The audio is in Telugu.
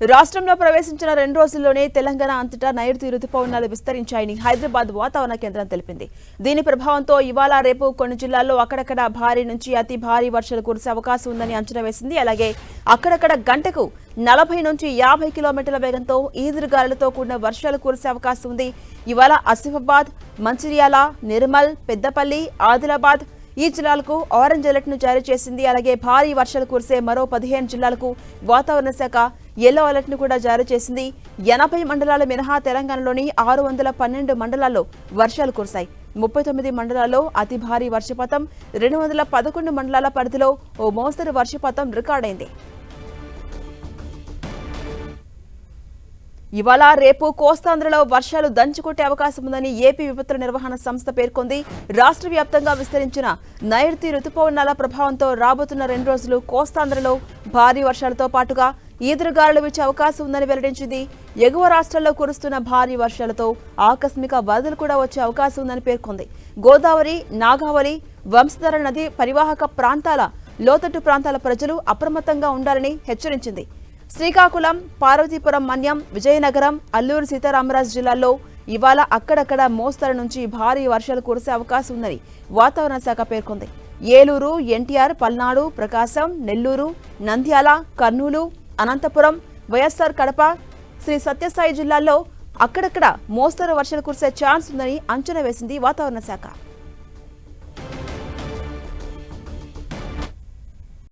రాష్ట్రంలో ప్రవేశించిన రెండు రోజుల్లోనే తెలంగాణ అంతటా నైరుతి రుతుపవనాలు విస్తరించాయని హైదరాబాద్ వాతావరణ కేంద్రం తెలిపింది. దీని ప్రభావంతో ఇవాళ రేపు కొన్ని జిల్లాల్లో అక్కడక్కడ భారీ నుంచి అతి భారీ వర్షాలు కురిసే అవకాశం ఉందని అంచనా వేసింది. అలాగే అక్కడక్కడ గంటకు నలభై నుంచి యాభై కిలోమీటర్ల వేగంతో ఈదురుగాలులతో కూడిన వర్షాలు కురిసే అవకాశం ఉంది. ఇవాళ ఆసిఫాబాద్ మంచిర్యాల నిర్మల్ పెద్దపల్లి ఆదిలాబాద్ ఈ జిల్లాలకు ఆరెంజ్ అలర్ట్ను జారీ చేసింది. అలాగే భారీ వర్షాలు కురిసే మరో పదిహేను జిల్లాలకు వాతావరణ శాఖ ఎల్లో అలర్ట్ను కూడా జారీ చేసింది. ఎనభై మండలాల మినహా తెలంగాణలోని ఆరు వందల పన్నెండు మండలాల్లో వర్షాలు కురిశాయి. ముప్పై తొమ్మిది మండలాల్లో అతి భారీ వర్షపాతం రెండు వందల పదకొండు మండలాల పరిధిలో ఓ మోస్తరు వర్షపాతం రికార్డైంది. ఇవాళ రేపు కోస్తాంధ్రలో వర్షాలు దంచుకొట్టే అవకాశం ఉందని ఏపీ విపత్తుల నిర్వహణ సంస్థ పేర్కొంది. రాష్ట్ర వ్యాప్తంగా విస్తరించిన నైరుతి రుతుపవనాల ప్రభావంతో రాబోతున్న రెండు రోజులు కోస్తాంధ్రలో భారీ వర్షాలతో పాటుగా ఈదురుగాలులు వచ్చే అవకాశం ఉందని వెల్లడించింది. ఎగువ రాష్ట్రాల్లో కురుస్తున్న భారీ వర్షాలతో ఆకస్మిక వరదలు కూడా వచ్చే అవకాశం ఉందని పేర్కొంది. గోదావరి నాగావళి వంశధర నది పరివాహక ప్రాంతాల లోతట్టు ప్రాంతాల ప్రజలు అప్రమత్తంగా ఉండాలని హెచ్చరించింది. శ్రీకాకుళం పార్వతీపురం మన్యం విజయనగరం అల్లూరు సీతారామరాజు జిల్లాల్లో ఇవాళ అక్కడక్కడ మోస్తరు నుంచి భారీ వర్షాలు కురిసే అవకాశం ఉందని వాతావరణ శాఖ పేర్కొంది. ఏలూరు ఎన్టీఆర్ పల్నాడు ప్రకాశం నెల్లూరు నంద్యాల కర్నూలు అనంతపురం వైఎస్ఆర్ కడప శ్రీ సత్యసాయి జిల్లాల్లో అక్కడక్కడ మోస్తరు వర్షాలు కురిసే ఛాన్స్ ఉందని అంచనా వేసింది వాతావరణ శాఖ.